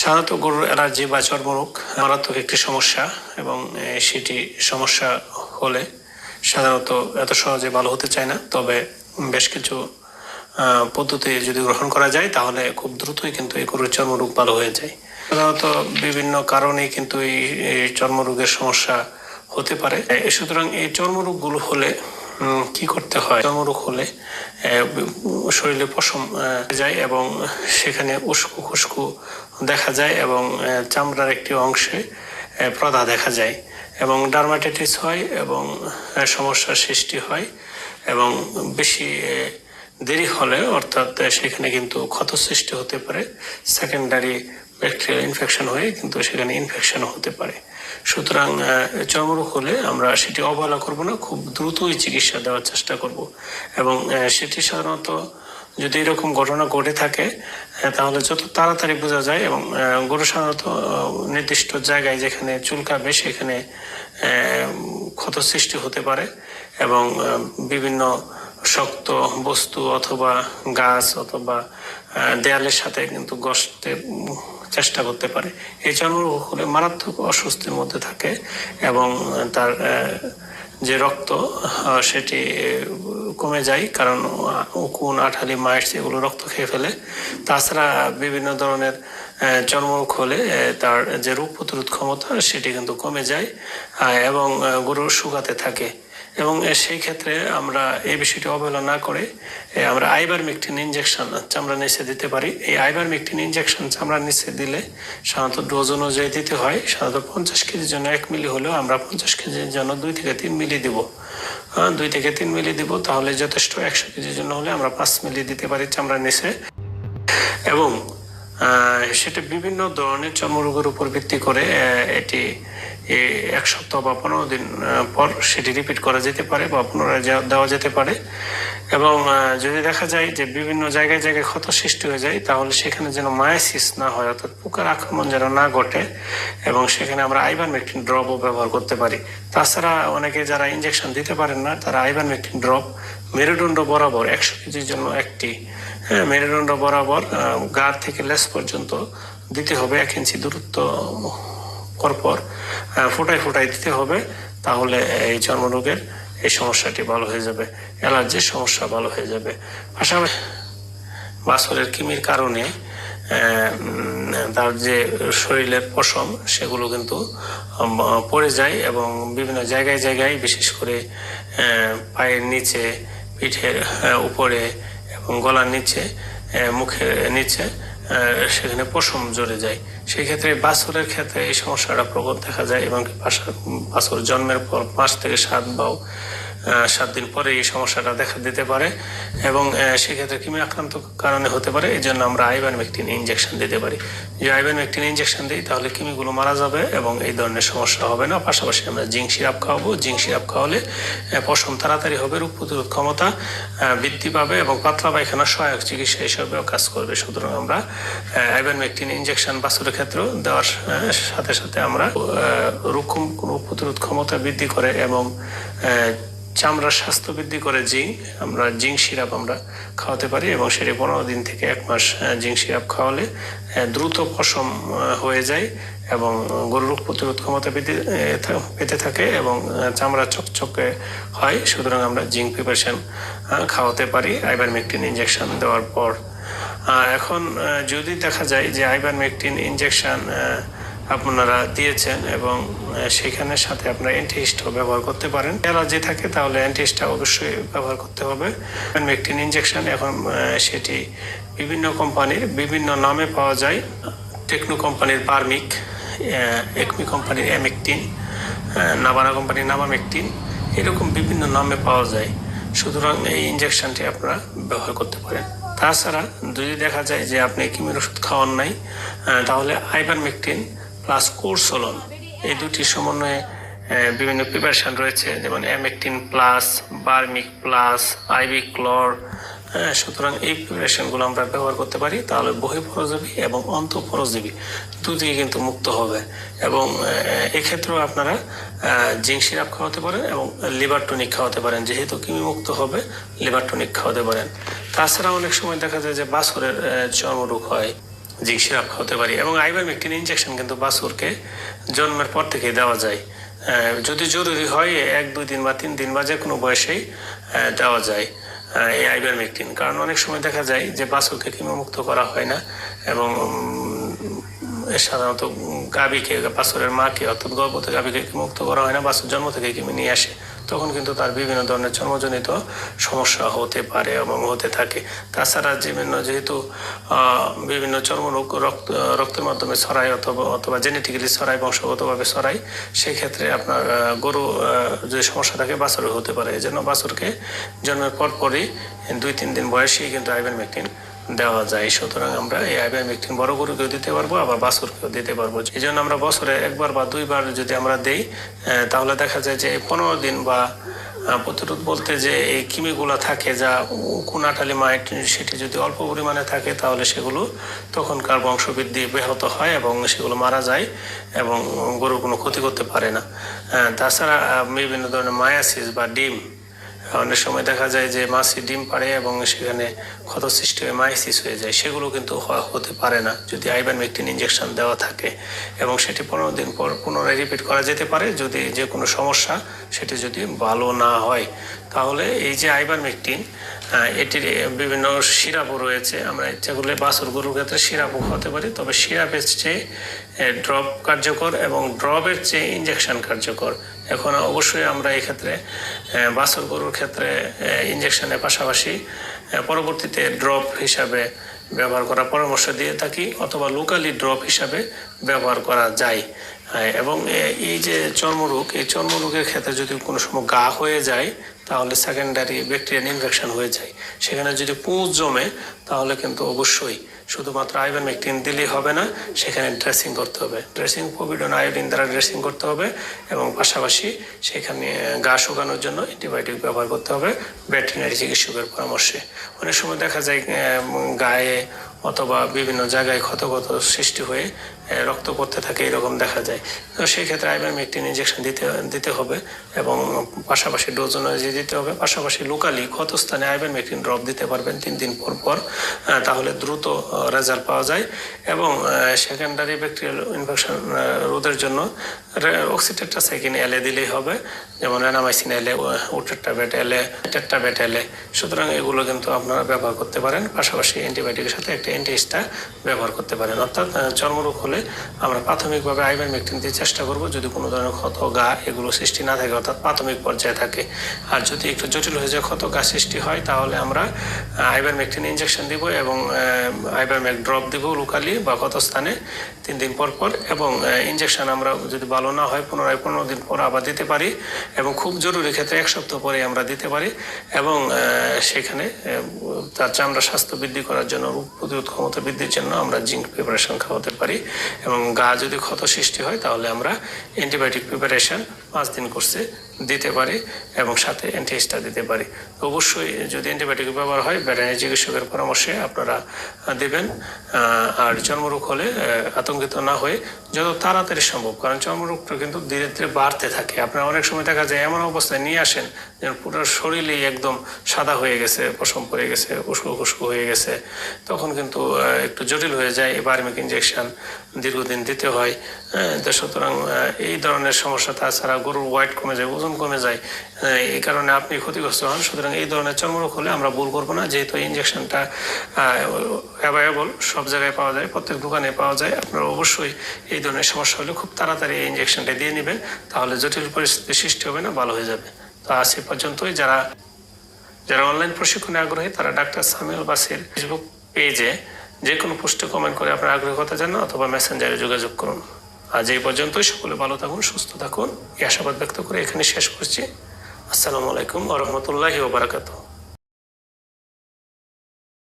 সাধারণত গরুর অ্যালার্জি বা চর্মরোগ মারাত্মক একটি সমস্যা এবং সেটি সমস্যা হলে সাধারণত এত সহজে ভালো হতে চায় না। তবে বেশ কিছু পদ্ধতি যদি গ্রহণ করা যায়, তাহলে খুব দ্রুতই কিন্তু এই গরুর চর্মরোগ ভালো হয়ে যায়। সাধারণত বিভিন্ন কারণে কিন্তু এই চর্মরোগের সমস্যা হতে পারে। সুতরাং এই চর্মরোগগুলো হলে কি করতে হয়? চর্মরোগ হলে শরীরে পশম যায় এবং সেখানে উস্কু খুস্কু দেখা যায় এবং চামড়ার একটি অংশে প্রদা দেখা যায় এবং ডার্মাটাইটিস হয় এবং সমস্যার সৃষ্টি হয় এবং বেশি দেরি হলে অর্থাৎ সেখানে কিন্তু ক্ষত সৃষ্টি হতে পারে সেকেন্ডারি ব্যাকটেরিয়াল ইনফেকশন হয়ে কিন্তু সেখানে ইনফেকশন হতে পারে। সুতরাং চর্মরোগ হলে আমরা সেটি অবহেলা করব না, খুব দ্রুতই চিকিৎসা দেওয়ার চেষ্টা করব। এবং সেটি সাধারণত যদি এরকম ঘটনা ঘটে থাকে তাহলে যত তাড়াতাড়ি বোঝা যায় এবং গরু সাধারণত নির্দিষ্ট জায়গায় যেখানে চুলকাবে সেখানে ক্ষত সৃষ্টি হতে পারে এবং বিভিন্ন শক্ত বস্তু অথবা গাছ অথবা দেয়ালের সাথে কিন্তু গসতে চেষ্টা করতে পারে। এই চর্মরোগ হলে মারাত্মক অস্বস্তির মধ্যে থাকে এবং তার যে রক্ত সেটি কমে যায় কারণ উকুন, আঠালি মাইটস এগুলো রক্ত খেয়ে ফেলে। তাছাড়া বিভিন্ন ধরনের চর্মরোগ হলে তার যে রোগ প্রতিরোধ ক্ষমতা, সেটি কিন্তু কমে যায় এবং গরুর শুকাতে থাকে। এবং সেই ক্ষেত্রে আমরা এই বিষয়টি অবহেলা না করে আমরা আইবার মেকটিন ইঞ্জেকশন চামড়া নিচে দিতে পারি। এই আইবার মেকটিন ইঞ্জেকশন চামড়া নিচে দিলে সাধারণত ডোজ অনুযায়ী দিতে হয়। সাধারণত পঞ্চাশ কেজির জন্য এক মিলি হলেও আমরা পঞ্চাশ কেজির জন্য দুই থেকে তিন মিলি দিব। হ্যাঁ, দুই থেকে তিন মিলি দিব তাহলে যথেষ্ট একশো কেজির জন্য হলে আমরা পাঁচ মিলি দিতে পারি চামড়া নিচে। এবং সেটা বিভিন্ন ধরনের চর্মরোগের উপর ভিত্তি করে এটি এক সপ্তাহ বা পনেরো দিন পর সেটি রিপিট করা যেতে পারে বা পুনরায় দেওয়া যেতে পারে। এবং যদি দেখা যায় যে বিভিন্ন জায়গায় জায়গায় ক্ষত সৃষ্টি হয়ে যায়, তাহলে সেখানে যেন মায়াসিস না হয়, অর্থাৎ পোকার আক্রমণ যেন না ঘটে এবং সেখানে আমরা আইভান মেকটিন ড্রপও ব্যবহার করতে পারি। তাছাড়া অনেকে যারা ইনজেকশন দিতে পারেন না, তারা আইভান মেকটিন ড্রপ মেরুদণ্ড বরাবর, একশো কেজির জন্য একটি হ্যাঁ মেরুদণ্ড বরাবর গা থেকে লেস পর্যন্ত দিতে হবে, এক ইঞ্চি দূরত্ব পরপর ফোটায় ফোটায় দিতে হবে, তাহলে এই চর্মরোগের এই সমস্যাটি ভালো হয়ে যাবে, অ্যালার্জির সমস্যা ভালো হয়ে যাবে। পাশাপাশি বাছরের কৃমির কারণে তার যে শরীরের পশম, সেগুলো কিন্তু পড়ে যায় এবং বিভিন্ন জায়গায় জায়গায়, বিশেষ করে পায়ের নিচে, পিঠের উপরে এবং গলার নিচে মুখের নিচে সেখানে পশম জড়ে যায়। সেই ক্ষেত্রে বাছরের ক্ষেত্রে এই সমস্যাটা প্রবল দেখা যায় এবং বাছর জন্মের পর পাঁচ থেকে সাত আহ, সাত দিন পরে এই সমস্যাটা দেখা দিতে পারে এবং সেক্ষেত্রে কিমি আক্রান্ত কারণে হতে পারে এই জন্য আমরা আইবান মেকটিন ইঞ্জেকশন দিতে পারি। যে আইবান মেকটিন ইঞ্জেকশন দিই, তাহলে কিমিগুলো মারা যাবে এবং এই ধরনের সমস্যা হবে না। পাশাপাশি আমরা জিঙ্ক সিরাপ খাওয়াবো। জিঙ্ক সিরাপ খাওয়ালে পশম তাড়াতাড়ি হবে, রোগ প্রতিরোধ ক্ষমতা বৃদ্ধি পাবে এবং পাতলা পায়খানা, সহায়ক চিকিৎসা হিসাবেও কাজ করবে। সুতরাং আমরা আইবান মেকটিন ইঞ্জেকশন বাছুরের ক্ষেত্রেও দেওয়ার সাথে সাথে আমরা রোগ প্রতিরোধ ক্ষমতা বৃদ্ধি করে এবং চামড়ার স্বাস্থ্য বৃদ্ধি করে জিঙ্ক আমরা জিঙ্ক সিরাপ আমরা খাওয়াতে পারি এবং সেটি পনেরো দিন থেকে এক মাস জিঙ্ক সিরাপ খাওয়ালে দ্রুত পশম হয়ে যায় এবং গরুর রোগ প্রতিরোধ ক্ষমতা বৃদ্ধি পেতে থাকে এবং চামড়া চকচকে হয়। সুতরাং আমরা জিঙ্ক প্রিপারেশন খাওয়াতে পারি। আইবারমেকটিন ইঞ্জেকশন দেওয়ার পর এখন যদি দেখা যায় যে আইবারমেকটিন ইঞ্জেকশন আপনারা দিয়েছেন এবং আহ, সেখানে সাথে আপনারা অ্যান্টিহিস্টও ব্যবহার করতে পারেন। অ্যালার্জি থাকে তাহলে অ্যান্টিহিস্টা অবশ্যই ব্যবহার করতে হবে। মেকটিন ইঞ্জেকশন এখন সেটি বিভিন্ন কোম্পানির বিভিন্ন নামে পাওয়া যায়। টেকনো কোম্পানির পারমিক একমি কোম্পানির এমেকটিন নাবানা কোম্পানির নাবামেকটিন এরকম বিভিন্ন নামে পাওয়া যায়। সুতরাং এই ইঞ্জেকশনটি আপনারা ব্যবহার করতে পারেন। তাছাড়া যদি দেখা যায় যে আপনি কিমির ওষুধ খাওয়ান নাই তাহলে আইবারমেকটিন প্লাস কোর্সোলন এই দুটি সমন্বয়ে বিভিন্ন প্রিপারেশন রয়েছে, যেমন অ্যামেকটিন প্লাস বার্মিক প্লাস আইবি ক্লর সুতরাং এই প্রিপারেশনগুলো আমরা ব্যবহার করতে পারি। তাহলে বহিঃপরজীবী এবং অন্তঃপরজীবী দুদিকে কিন্তু মুক্ত হবে। এবং এক্ষেত্রেও আপনারা জিঙ্ক সিরাপ খাওয়াতে পারেন এবং লিভার টনিক খাওয়াতে পারেন। যেহেতু কৃমি মুক্ত হবে, লিভার টনিক খাওয়াতে পারেন। তাছাড়া অনেক সময় দেখা যায় যে বাছরের চর্মরোগ হয়। জিঙ্ক সিরাপ খাওয়াতে পারি। এবং আইভারমেকটিন ইনজেকশন কিন্তু বাছুরকে জন্মের পর থেকে দেওয়া যায়। যদি জরুরি হয়, এক, দুই দিন বা তিন দিন বা যে কোনো বয়সেই দেওয়া যায় এই আইভারমেকটিন কারণ অনেক সময় দেখা যায় যে বাছুরকে কিমোমুক্ত করা হয় না এবং সাধারণত গাভীকে, বাছুরের মাকে অর্থাৎ গর্ভবতী গাভীকে মুক্ত করা হয় না, বাছুর জন্ম থেকে কিনে নিয়ে আসে। তখন কিন্তু তার বিভিন্ন ধরনের চর্মজনিত সমস্যা হতে পারে এবং হতে থাকে। তাছাড়া বিভিন্ন যেহেতু বিভিন্ন চর্মরোগ, রক্ত, রক্তের মাধ্যমে ছড়ায় অথবা অথবা জেনেটিক্যালি ছড়ায়, বংশগতভাবে ছড়ায় সেই ক্ষেত্রে আপনার গরু যে সমস্যা থাকে বাছুরে হতে পারে। এই জন্য বাছুরকে জন্মের পরপরই দুই তিন দিন বয়সেই কিন্তু আইভেনমেকটিন দেওয়া যায়, সুতরাং আমরা এই আইভারমেকটিন বড় গরুকেও দিতে পারব, আবার বাছুরকেও দিতে পারব। এই জন্য আমরা বছরে একবার বা দুইবার যদি আমরা দেই তাহলে দেখা যায় যে পনেরো দিন বা প্রতিরোধ বলতে যে এই কিমিগুলো থাকে যা কুনাটালি মাইট, সেটি যদি অল্প পরিমাণে থাকে, তাহলে সেগুলো তখনকার বংশবৃদ্ধি ব্যাহত হয় এবং সেগুলো মারা যায় এবং গরুর কোনো ক্ষতি করতে পারে না। তাছাড়া বিভিন্ন ধরনের মায়াসিস বা ডিম অনেক সময় দেখা যায় যে মাছি ডিম পাড়ে এবং সেখানে ক্ষত সৃষ্টি হয়ে মাইসিস হয়ে যায়। সেগুলো কিন্তু হতে পারে না। যদি আইবারমেকটিন ইঞ্জেকশন দেওয়া থাকে এবং সেটি পনেরো দিন পর পুনরায় রিপিট করা যেতে পারে, যদি যে কোনো সমস্যা সেটি যদি ভালো না হয়। তাহলে এই যে আইবারমেকটিন মেকটিন এটির বিভিন্ন সিরাপও রয়েছে। আমরা করলে বাছুর গরুর ক্ষেত্রে সিরাপও হতে পারি, তবে সিরাপের চেয়ে ড্রপ কার্যকর এবং ড্রপের চেয়ে ইঞ্জেকশন কার্যকর। এখন অবশ্যই আমরা এক্ষেত্রে বাছুর গরুর ক্ষেত্রে ইঞ্জেকশনের পাশাপাশি পরবর্তীতে ড্রপ হিসাবে ব্যবহার করার পরামর্শ দিয়ে থাকি অথবা লোকালি ড্রপ হিসাবে ব্যবহার করা যায়। এবং এই যে চর্মরোগ, এই চর্মরোগের ক্ষেত্রে যদি কোনো সময় গা হয়ে যায় তাহলে সেকেন্ডারি ব্যাকটেরিয়ান ইনফেকশন হয়ে যায়। সেখানে যদি পুঁজ জমে, তাহলে কিন্তু অবশ্যই শুধুমাত্র আইভারমেকটিন দিলেই হবে না, সেখানে ড্রেসিং করতে হবে। ড্রেসিং পভিডন আয়োডিন দ্বারা ড্রেসিং করতে হবে এবং পাশাপাশি সেখানে গা শুকানোর জন্য অ্যান্টিবায়োটিক ব্যবহার করতে হবে ভেটেরিনারি চিকিৎসকের পরামর্শে। অনেক সময় দেখা যায় গায়ে অথবা বিভিন্ন জায়গায় ক্ষত ক্ষত সৃষ্টি হয়ে রক্ত পড়তে থাকে, এরকম দেখা যায়। তো সেই ক্ষেত্রে আইভারমেকটিন ইনজেকশন দিতে দিতে হবে এবং পাশাপাশি ডোজ অনুযায়ী দিতে হবে। পাশাপাশি লোকালি ক্ষত স্থানে আইভারমেকটিন ড্রপ দিতে পারবেন তিন দিন পর পর তাহলে দ্রুত রেজাল্ট পাওয়া যায় এবং সেকেন্ডারি ব্যাকটেরিয়াল ইনফেকশন রোধের জন্য অক্সিটেট্রাসাইকিন এলে দিলেই হবে। যেমন অ্যানামাইসিন এলে উটেট্টাবেট এলে টেট্টাবেট এলে সুতরাং এগুলো কিন্তু আপনারা ব্যবহার করতে পারেন। পাশাপাশি অ্যান্টিবায়োটিকের সাথে একটা অ্যান্টিস্টা ব্যবহার করতে পারেন। অর্থাৎ চর্মরোগ হলে আমরা প্রাথমিকভাবে আইভারমেকটিন দিয়ে চেষ্টা করব যদি কোনো ধরনের ক্ষত গা এগুলো সৃষ্টি না থাকে, অর্থাৎ প্রাথমিক পর্যায়ে থাকে। আর যদি একটু জটিল হয়ে যায়, ক্ষত গা সৃষ্টি হয়, তাহলে আমরা আইভারমেকটিন ইঞ্জেকশন দিব এবং আইভারমেক ড্রপ দিব লোকালি বা ক্ষত স্থানে তিন দিন পর পর এবং ইঞ্জেকশন আমরা যদি ভালো না হয়, পুনরায় পনেরো দিন পর আবার দিতে পারি এবং খুব জরুরি ক্ষেত্রে এক সপ্তাহ পরে আমরা দিতে পারি এবং সেখানে তার চামড়া স্বাস্থ্য বৃদ্ধি করার জন্য, রোগ প্রতিরোধ ক্ষমতা বৃদ্ধির জন্য আমরা জিঙ্ক প্রিপারেশন খাওয়াতে পারি। এবং গা যদি ক্ষত সৃষ্টি হয় তাহলে আমরা অ্যান্টিবায়োটিক প্রিপারেশান পাঁচ দিন কোর্সে দিতে পারি এবং সাথে অ্যান্টিস্টা দিতে পারি। অবশ্যই যদি অ্যান্টিবায়োটিক ব্যবহার হয় ভেটেরিনারি চিকিৎসকের পরামর্শে আপনারা দেবেন। আর চর্মরোগ হলে আতঙ্কিত না হয়ে যত তাড়াতাড়ি সম্ভব কারণ চর্মরোগটা কিন্তু ধীরে ধীরে বাড়তে থাকে। আপনারা অনেক সময় দেখা যায় এমন অবস্থায় নিয়ে আসেন যেন পুরো শরীরেই একদম সাদা হয়ে গেছে পশম পড়ে গেছে উস্কো খুস্কো হয়ে গেছে। তখন কিন্তু একটু জটিল হয়ে যায়। বার্মিক ইঞ্জেকশন দীর্ঘদিন দিতে হয়। হ্যাঁ, সুতরাং এই ধরনের সমস্যা তাছাড়া গরুর ওয়াইট কমে যায় ওজন কমে যায়। এই কারণে আপনি ক্ষতিগ্রস্ত হন। সুতরাং এই ধরনের চর্মরোগ হলে আমরা ভুল করব না। যেহেতু ইঞ্জেকশনটা অ্যাভেলেবল সব জায়গায় পাওয়া যায়, প্রত্যেক দোকানে পাওয়া যায়। আপনারা অবশ্যই এই ধরনের সমস্যা হলে খুব তাড়াতাড়ি এই ইঞ্জেকশনটা দিয়ে নেবেন। তাহলে জটিল পরিস্থিতি সৃষ্টি হবে না, ভালো হয়ে যাবে। তো আজ এ পর্যন্তই। যারা যারা অনলাইন প্রশিক্ষণে আগ্রহী, তারা ডাক্তার সামিউল বাসির ফেসবুক পেজে যে কোনো পোস্টে কমেন্ট করে আপনার আগ্রহের কথা জানান অথবা মেসেঞ্জারে যোগাযোগ করুন। আজ এই পর্যন্তই সকলে ভালো থাকুন, সুস্থ থাকুন। এই আশাবাদ ব্যক্ত করে এখানে শেষ করছি। আসসালামু আলাইকুম রহমতুল্লাহ ওবরাকাতুহ